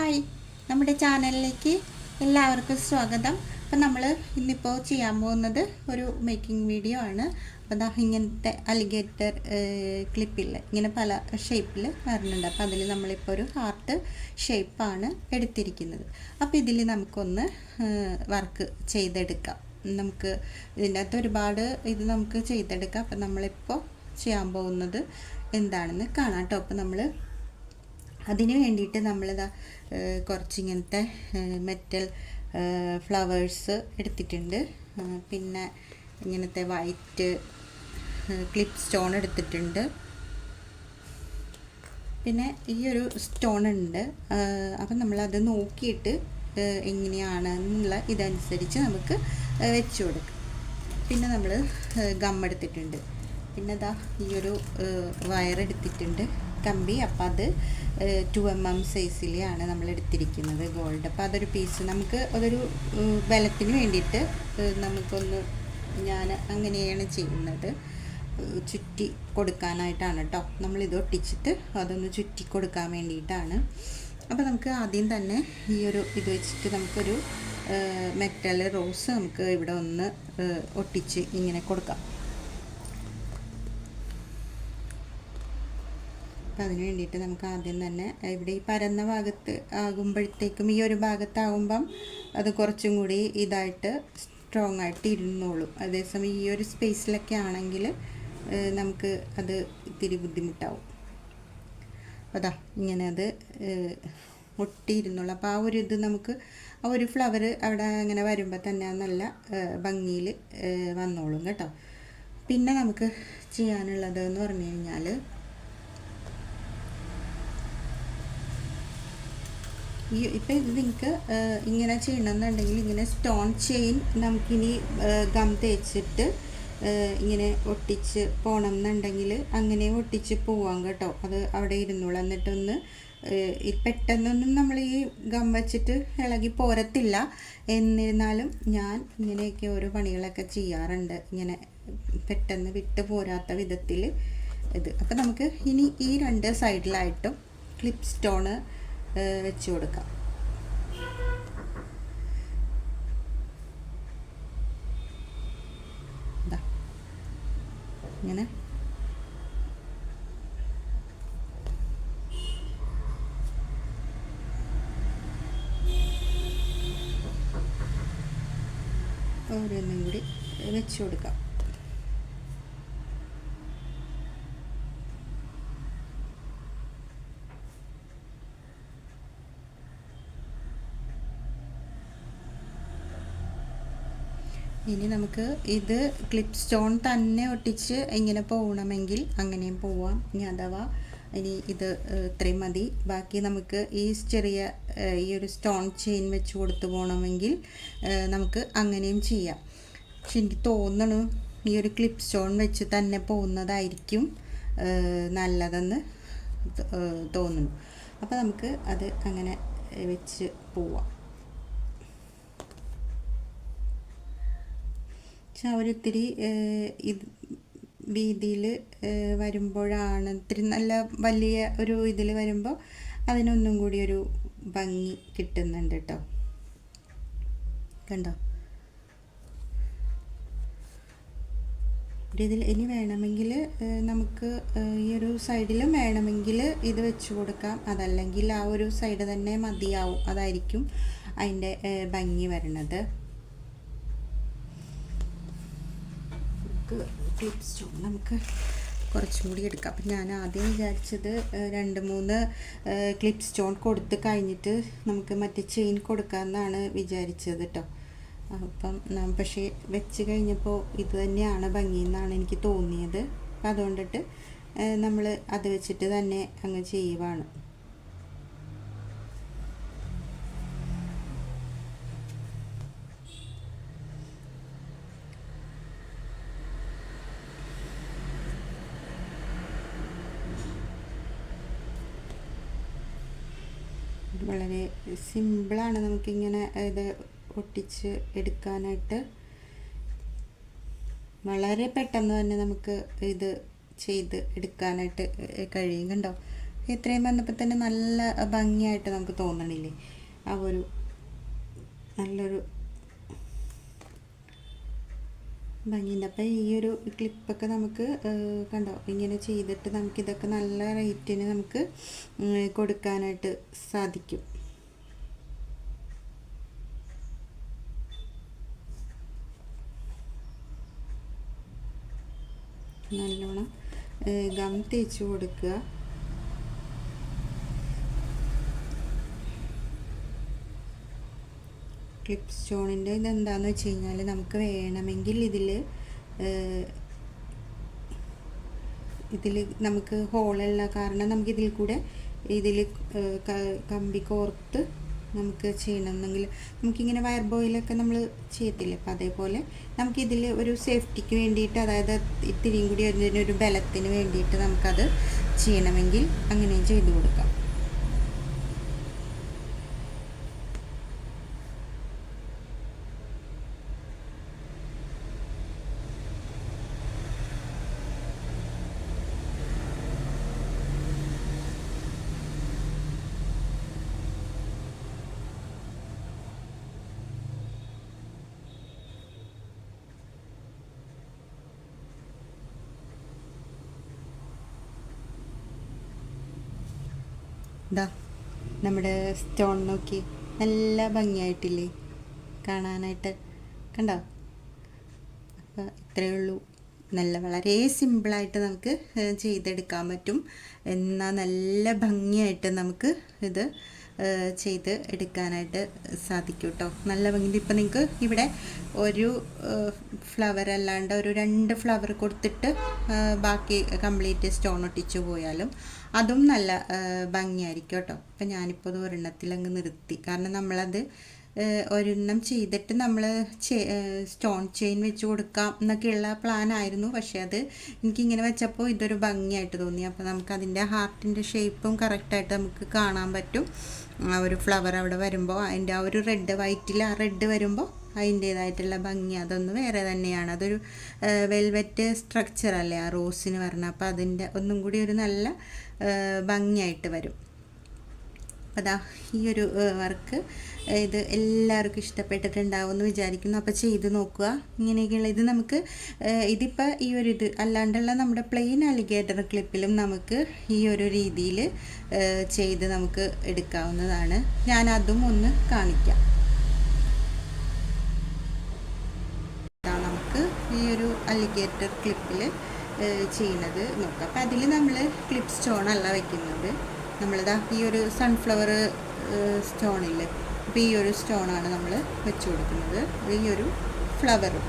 Hi. നമ്മുടെ ചാനലിലേക്ക് എല്ലാവർക്കും സ്വാഗതം. അപ്പം നമ്മൾ ഇന്നിപ്പോൾ ചെയ്യാൻ പോകുന്നത് ഒരു മേക്കിംഗ് വീഡിയോ ആണ്. അപ്പോൾ ദാ ഇങ്ങനത്തെ അലിഗേറ്റർ ക്ലിപ്പിൽ ഇങ്ങനെ പല ഷേപ്പിൽ വരുന്നുണ്ട് അപ്പോൾ അതിൽ നമ്മളിപ്പോൾ ഒരു ഹാർട്ട് ഷേപ്പാണ് എടുത്തിരിക്കുന്നത്. അപ്പോൾ ഇതിൽ നമുക്കൊന്ന് വർക്ക് ചെയ്തെടുക്കാം. നമുക്ക് ഇതിന്റെ അകത്ത് ഒരുപാട് ഇത് നമുക്ക് ചെയ്തെടുക്കാം. അപ്പം നമ്മളിപ്പോൾ ചെയ്യാൻ പോകുന്നത് എന്താണെന്ന് കാണാം കേട്ടോ അപ്പോൾ നമ്മൾ അതിന് വേണ്ടിയിട്ട് നമ്മളിതാ കുറച്ചിങ്ങനത്തെ മെറ്റൽ ഫ്ലവേഴ്സ് എടുത്തിട്ടുണ്ട്. പിന്നെ ഇങ്ങനത്തെ വൈറ്റ് ക്ലിപ്പ് സ്റ്റോൺ എടുത്തിട്ടുണ്ട്. പിന്നെ ഈ ഒരു സ്റ്റോൺ ഉണ്ട് അപ്പം നമ്മളത് നോക്കിയിട്ട് എങ്ങനെയാണ് എന്നുള്ള ഇതനുസരിച്ച് നമുക്ക് വെച്ച് കൊടുക്കാം. പിന്നെ നമ്മൾ ഗം എടുത്തിട്ടുണ്ട്. പിന്നെ ഇതാ ഈ ഒരു വയർ എടുത്തിട്ടുണ്ട്. കമ്പി. അപ്പോൾ അത് ടു എം എം സൈസിലെയാണ് നമ്മൾ എടുത്തിരിക്കുന്നത് ഗോൾഡ് അപ്പോൾ അതൊരു പീസ് നമുക്ക് അതൊരു ബലത്തിന് വേണ്ടിയിട്ട് നമുക്കൊന്ന് ഞാൻ അങ്ങനെയാണ് ചെയ്യുന്നത്. ചുറ്റി കൊടുക്കാനായിട്ടാണ് കേട്ടോ നമ്മളിത് ഒട്ടിച്ചിട്ട് അതൊന്ന് ചുറ്റി കൊടുക്കാൻ വേണ്ടിയിട്ടാണ്. അപ്പോൾ നമുക്ക് ആദ്യം തന്നെ ഈ ഒരു ഇത് വെച്ചിട്ട് നമുക്കൊരു മെറ്റൽ റോസ് നമുക്ക് ഇവിടെ ഒന്ന് ഒട്ടിച്ച് ഇങ്ങനെ കൊടുക്കാം. അപ്പോൾ അതിന് വേണ്ടിയിട്ട് നമുക്ക് ആദ്യം തന്നെ ഇവിടെ ഈ പരന്ന ഭാഗത്ത് ആകുമ്പോഴത്തേക്കും ഈ ഒരു ഭാഗത്താകുമ്പം അത് കുറച്ചും കൂടി ഇതായിട്ട് സ്ട്രോങ് ആയിട്ട് ഇരുന്നോളും. അതേസമയം ഈ ഒരു സ്പേസിലൊക്കെ ആണെങ്കിൽ നമുക്ക് അത് ഇത്തിരി ബുദ്ധിമുട്ടാവും. അതാ ഇങ്ങനെ അത് ഒട്ടിയിരുന്നുള്ളൂ അപ്പോൾ ആ ഒരു ഇത് നമുക്ക് ആ ഒരു ഫ്ലവർ അവിടെ അങ്ങനെ വരുമ്പോൾ തന്നെ നല്ല ഭംഗിയിൽ വന്നോളും കേട്ടോ. പിന്നെ നമുക്ക് ചെയ്യാനുള്ളത് എന്ന് പറഞ്ഞു കഴിഞ്ഞാൽ ഈ ഇപ്പം ഇത് നിങ്ങൾക്ക് ഇങ്ങനെ ചെയ്യണമെന്നുണ്ടെങ്കിൽ ഇങ്ങനെ സ്റ്റോൺ ചെയിൻ നമുക്കിനി ഗം തേച്ചിട്ട് ഇങ്ങനെ ഒട്ടിച്ച് പോകണം എന്നുണ്ടെങ്കിൽ അങ്ങനെ ഒട്ടിച്ച് പോവാം കേട്ടോ. അത് അവിടെ ഇരുന്നോളൂ. എന്നിട്ടൊന്ന് പെട്ടെന്നൊന്നും നമ്മൾ ഈ ഗം വെച്ചിട്ട് ഇളകി പോരത്തില്ല. എന്നിരുന്നാലും ഞാൻ ഇങ്ങനെയൊക്കെ ഓരോ പണികളൊക്കെ ചെയ്യാറുണ്ട്. ഇങ്ങനെ പെട്ടെന്ന് വിട്ട് പോരാത്ത വിധത്തിൽ ഇത്. അപ്പം നമുക്ക് ഇനി ഈ രണ്ട് സൈഡിലായിട്ടും ക്ലിപ്പ് സ്റ്റോണ് വെച്ച് കൊടുക്കാം. ഇങ്ങനെ. ഓരോന്നും കൂടി വെച്ച് കൊടുക്കാം. ഇനി നമുക്ക് ഇത് ക്ലിപ്പ് സ്റ്റോൺ തന്നെ ഒട്ടിച്ച് ഇങ്ങനെ പോകണമെങ്കിൽ അങ്ങനെയും പോവാം. ഇനി അഥവാ ഇനി ഇത് ഇത്രയും മതി. ബാക്കി നമുക്ക് ഈ ചെറിയ ഈ ഒരു സ്റ്റോൺ ചെയിൻ വെച്ച് കൊടുത്തു പോകണമെങ്കിൽ നമുക്ക് അങ്ങനെയും ചെയ്യാം. പക്ഷെ എനിക്ക് തോന്നണു ഈ ഒരു ക്ലിപ്പ് സ്റ്റോൺ വെച്ച് തന്നെ പോകുന്നതായിരിക്കും നല്ലതെന്ന് തോന്നുന്നു അപ്പോൾ നമുക്ക് അത് അങ്ങനെ വെച്ച് പോവാം. പക്ഷെ അവരിത്തിരി ഇത് വീതിയിൽ വരുമ്പോഴാണ് ഇത്തിരി നല്ല വലിയ ഒരു ഇതിൽ വരുമ്പോൾ അതിനൊന്നും കൂടി ഒരു ഭംഗി കിട്ടുന്നുണ്ട് കേട്ടോ കണ്ടോ? ഇതിൽ ഇനി വേണമെങ്കിൽ നമുക്ക് ഈ ഒരു സൈഡിലും വേണമെങ്കിൽ ഇത് വെച്ച് കൊടുക്കാം. അതല്ലെങ്കിൽ ആ ഒരു സൈഡ് തന്നെ മതിയാവും. അതായിരിക്കും അതിന്റെ ഭംഗി വരണത്. ക്ലിപ്പ് സ്റ്റോൺ നമുക്ക് കുറച്ചും കൂടി എടുക്കാം. അപ്പം ഞാൻ ആദ്യം വിചാരിച്ചത് രണ്ട് മൂന്ന് ക്ലിപ്പ് സ്റ്റോൺ കൊടുത്ത് കഴിഞ്ഞിട്ട് നമുക്ക് മറ്റേ ചെയിൻ കൊടുക്കാമെന്നാണ് വിചാരിച്ചത് കേട്ടോ അപ്പം പക്ഷേ വെച്ച് കഴിഞ്ഞപ്പോൾ ഇത് തന്നെയാണ് ഭംഗി എന്നാണ് എനിക്ക് തോന്നിയത്. അപ്പം അതുകൊണ്ടിട്ട് നമ്മൾ അത് വെച്ചിട്ട് തന്നെ അങ്ങ് ചെയ്യുവാണ്. വളരെ സിമ്പിളാണ് നമുക്കിങ്ങനെ ഇത് ഒട്ടിച്ച് എടുക്കാനായിട്ട്. വളരെ പെട്ടെന്ന് തന്നെ നമുക്ക് ഇത് ചെയ്ത് എടുക്കാനായിട്ട് കഴിയും കണ്ടോ? ഇത്രയും വന്നപ്പോൾ തന്നെ നല്ല ഭംഗിയായിട്ട് നമുക്ക് തോന്നണില്ലേ? ആ ഒരു നല്ലൊരു ഭംഗിയുണ്ട്. അപ്പോൾ ഈ ഒരു ക്ലിപ്പൊക്കെ നമുക്ക് കണ്ടോ? ഇങ്ങനെ ചെയ്തിട്ട് നമുക്കിതൊക്കെ നല്ല റേറ്റിന് നമുക്ക് കൊടുക്കാനായിട്ട് സാധിക്കും. നല്ലോണം ഗം തേച്ച് കൊടുക്കുക. ക്ലിപ്പ് സ്റ്റോണിന്റെ ഇതെന്താണെന്ന് വെച്ച് കഴിഞ്ഞാൽ നമുക്ക് വേണമെങ്കിൽ ഇതിൽ ഇതിൽ നമുക്ക് ഹോളുള്ള കാരണം നമുക്ക് ഇതിൽ കൂടെ ഇതിൽ കമ്പി കോർത്ത് നമുക്ക് ചെയ്യണമെന്നെങ്കിൽ നമുക്കിങ്ങനെ വയർ ബോയിലൊക്കെ നമ്മൾ ചെയ്യത്തില്ലേ? അപ്പം അതേപോലെ നമുക്കിതിൽ ഒരു സേഫ്റ്റിക്ക് വേണ്ടിയിട്ട് അതായത് ഇത്തിരിയും കൂടി അതിനൊരു ബലത്തിന് വേണ്ടിയിട്ട് നമുക്കത് ചെയ്യണമെങ്കിൽ അങ്ങനെയും ചെയ്തു കൊടുക്കാം. ഇതാ നമ്മുടെ സ്റ്റോൺ നോക്കി. നല്ല ഭംഗിയായിട്ടില്ലേ? കാണാനായിട്ട്. കണ്ടോ? അപ്പോൾ ഇത്രയേ ഉള്ളൂ. നല്ല വളരെ സിമ്പിളായിട്ട് നമുക്ക് ചെയ്തെടുക്കാൻ പറ്റും. എന്നാൽ നല്ല ഭംഗിയായിട്ട് നമുക്ക് ഇത് ചെയ്ത് എടുക്കാനായിട്ട് സാധിക്കും കേട്ടോ നല്ല ഭംഗി ഇപ്പം നിങ്ങൾക്ക് ഇവിടെ ഒരു ഫ്ലവർ അല്ലാണ്ട് ഒരു രണ്ട് ഫ്ലവർ കൊടുത്തിട്ട് ബാക്കി കംപ്ലീറ്റ് സ്റ്റോൺ ഒട്ടിച്ചു പോയാലും അതും നല്ല ഭംഗിയായിരിക്കും കേട്ടോ. അപ്പം ഞാനിപ്പോൾ അത് ഒരെണ്ണത്തിൽ അങ്ങ് നിർത്തി. കാരണം നമ്മളത് ഒരെണ്ണം ചെയ്തിട്ട് നമ്മൾ സ്റ്റോൺ ചെയിൻ വെച്ച് കൊടുക്കാം എന്നൊക്കെയുള്ള പ്ലാൻ ആയിരുന്നു പക്ഷേ അത് എനിക്കിങ്ങനെ വെച്ചപ്പോൾ ഇതൊരു ഭംഗിയായിട്ട് തോന്നി. അപ്പോൾ നമുക്ക് അതിന്റെ ഹാർട്ടിന്റെ ഷേപ്പും കറക്റ്റായിട്ട് നമുക്ക് കാണാൻ പറ്റും. ആ ഒരു ഫ്ലവർ അവിടെ വരുമ്പോൾ അതിന്റെ ആ ഒരു റെഡ് വൈറ്റിൽ ആ റെഡ് വരുമ്പോൾ അതിന്റേതായിട്ടുള്ള ഭംഗി. അതൊന്ന് വേറെ തന്നെയാണ്. അതൊരു വെൽവെറ്റ് സ്ട്രക്ചർ അല്ലേ ആ റോസിന് പറഞ്ഞ അപ്പോൾ അതിന്റെ ഒന്നും കൂടി ഒരു നല്ല ഭംഗിയായിട്ട് വരും. അതാ ഈ ഒരു വർക്ക് ഇത് എല്ലാവർക്കും ഇഷ്ടപ്പെട്ടിട്ടുണ്ടാവും എന്ന് വിചാരിക്കുന്നു. അപ്പോൾ ചെയ്ത് നോക്കുക. ഇങ്ങനെയൊക്കെയുള്ള ഇത് നമുക്ക് ഇതിപ്പോൾ ഈ ഒരു ഇത് അല്ലാണ്ടുള്ള നമ്മുടെ പ്ലെയിൻ അലിഗേറ്റർ ക്ലിപ്പിലും നമുക്ക് ഈ ഒരു രീതിയിൽ ചെയ്ത് നമുക്ക് എടുക്കാവുന്നതാണ്. ഞാൻ അതും ഒന്ന് കാണിക്കാം ഇതാ നമുക്ക് ഈ ഒരു അലിഗേറ്റർ ക്ലിപ്പിൽ ചെയ്യുന്നത് നോക്കാം. അപ്പം അതിൽ നമ്മൾ ക്ലിപ്പ് സ്റ്റോൺ അല്ല വെക്കുന്നത്. നമ്മളിതാ ഈ ഒരു സൺഫ്ലവർ സ്റ്റോണിൽ അപ്പോൾ ഈ ഒരു സ്റ്റോണാണ് നമ്മൾ വെച്ച് കൊടുക്കുന്നത്. ഈ ഒരു ഫ്ലവറും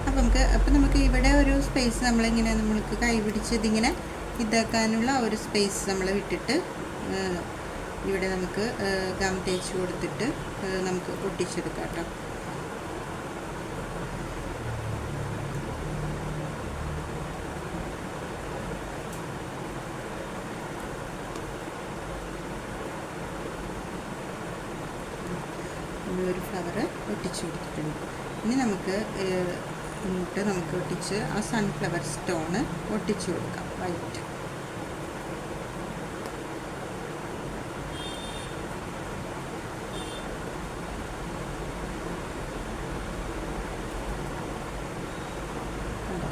അപ്പം നമുക്ക് അപ്പം നമുക്ക് ഇവിടെ ഒരു സ്പേസ് നമ്മളിങ്ങനെ നമ്മൾക്ക് കൈ പിടിച്ച് ഇതിങ്ങനെ ഇതാക്കാനുള്ള ഒരു സ്പേസ് നമ്മൾ വിട്ടിട്ട് ഇവിടെ നമുക്ക് ഗം തേച്ച് കൊടുത്തിട്ട് നമുക്ക് ഒട്ടിച്ചെടുക്കാം കേട്ടോ. നമ്മളൊരു ഫ്ലവർ ഒട്ടിച്ചു കൊടുത്തിട്ടുണ്ട്. ഇനി നമുക്ക് ഇങ്ങോട്ട് നമുക്ക് ഒട്ടിച്ച് ആ സൺഫ്ലവർ സ്റ്റോണ് ഒട്ടിച്ചു കൊടുക്കാം. വൈറ്റ് കണ്ടോ?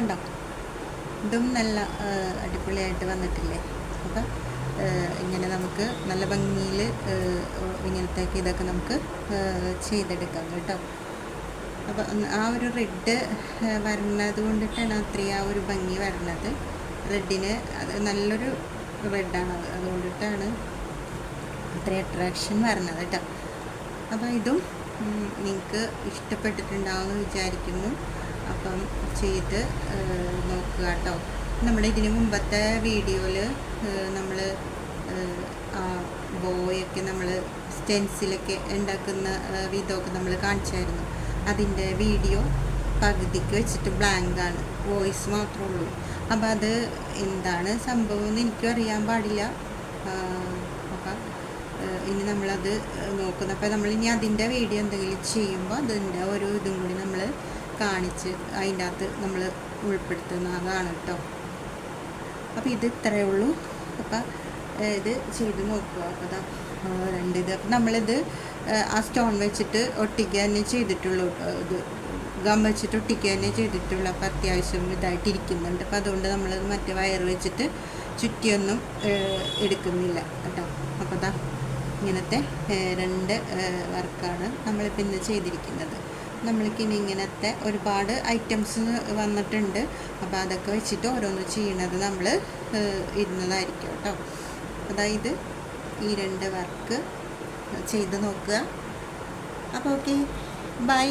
കണ്ടോ? ഇതും നല്ല അടിപൊളിയായിട്ട് വന്നിട്ടില്ലേ? അപ്പം ഇങ്ങനെ നമുക്ക് നല്ല ഭംഗിയിൽ ഇങ്ങനത്തേക്ക് ഇതൊക്കെ നമുക്ക് ചെയ്തെടുക്കാം കേട്ടോ. അപ്പം ആ ഒരു റെഡ് വരണത് കൊണ്ടിട്ടാണ് അത്രയും ആ ഒരു ഭംഗി വരണത്. റെഡിന് അത് നല്ലൊരു റെഡാണ് അത്. അതുകൊണ്ടിട്ടാണ് അത്ര അട്രാക്ഷൻ വരണത് കേട്ടോ. അപ്പോൾ ഇതും നിങ്ങൾക്ക് ഇഷ്ടപ്പെട്ടിട്ടുണ്ടാവുമെന്ന് വിചാരിക്കുന്നു. അപ്പം ചെയ്ത് നോക്കുക കേട്ടോ. നമ്മുടെ ഇതിന് മുമ്പത്തെ വീഡിയോയിൽ നമ്മൾ ബോയൊക്കെ നമ്മൾ സ്റ്റെൻസിലൊക്കെ ഉണ്ടാക്കുന്ന വിധമൊക്കെ നമ്മൾ കാണിച്ചായിരുന്നു. അതിന്റെ വീഡിയോ പകുതിക്ക് വെച്ചിട്ട് ബ്ലാങ്ക് ആണ് വോയിസ് മാത്രമേ ഉള്ളൂ. അപ്പം അത് എന്താണ് സംഭവം എന്ന് എനിക്കും അറിയാൻ പാടില്ല. അപ്പം ഇനി നമ്മളത് നോക്കുന്നു. അപ്പം നമ്മൾ ഇനി അതിന്റെ വീഡിയോ എന്തെങ്കിലും ചെയ്യുമ്പോൾ അതിന്റെ ഒരു ഇതും കൂടി നമ്മൾ കാണിച്ച് അതിന്റെ അകത്ത് നമ്മൾ ഉൾപ്പെടുത്തുന്നതാണ് കേട്ടോ അപ്പോൾ ഇത് ഇത്രയേ ഉള്ളൂ. അപ്പം ഇത് ചെയ്ത് നോക്കുക. അപ്പോൾ രണ്ട് ഇത് അപ്പം നമ്മളിത് ആ സ്റ്റോൺ വെച്ചിട്ട് ഒട്ടിക്കുക തന്നെ ചെയ്തിട്ടുള്ളൂ. ഇത് ഗം വെച്ചിട്ട് ഒട്ടിക്കുക തന്നെ ചെയ്തിട്ടുള്ളൂ. അപ്പോൾ അത്യാവശ്യം ഇതായിട്ട് ഇരിക്കുന്നുണ്ട് അപ്പോൾ അതുകൊണ്ട് നമ്മളത് മറ്റേ വയർ വെച്ചിട്ട് ചുറ്റിയൊന്നും എടുക്കുന്നില്ല കേട്ടോ അപ്പോൾ ഇങ്ങനത്തെ രണ്ട് വർക്കാണ് നമ്മളിപ്പോൾ ഇന്ന് ചെയ്തിരിക്കുന്നത്. നമ്മൾക്ക് ഇനി ഇങ്ങനത്തെ ഒരുപാട് ഐറ്റംസ് വന്നിട്ടുണ്ട്. അപ്പോൾ അതൊക്കെ വെച്ചിട്ട് ഓരോന്ന് ചെയ്യണത് നമ്മൾ ഇരുന്നതായിരിക്കും കേട്ടോ. അതായത് ഈ രണ്ട് വർക്ക് ചെയ്ത് നോക്കുക. അപ്പോൾ ഓക്കെ ബൈ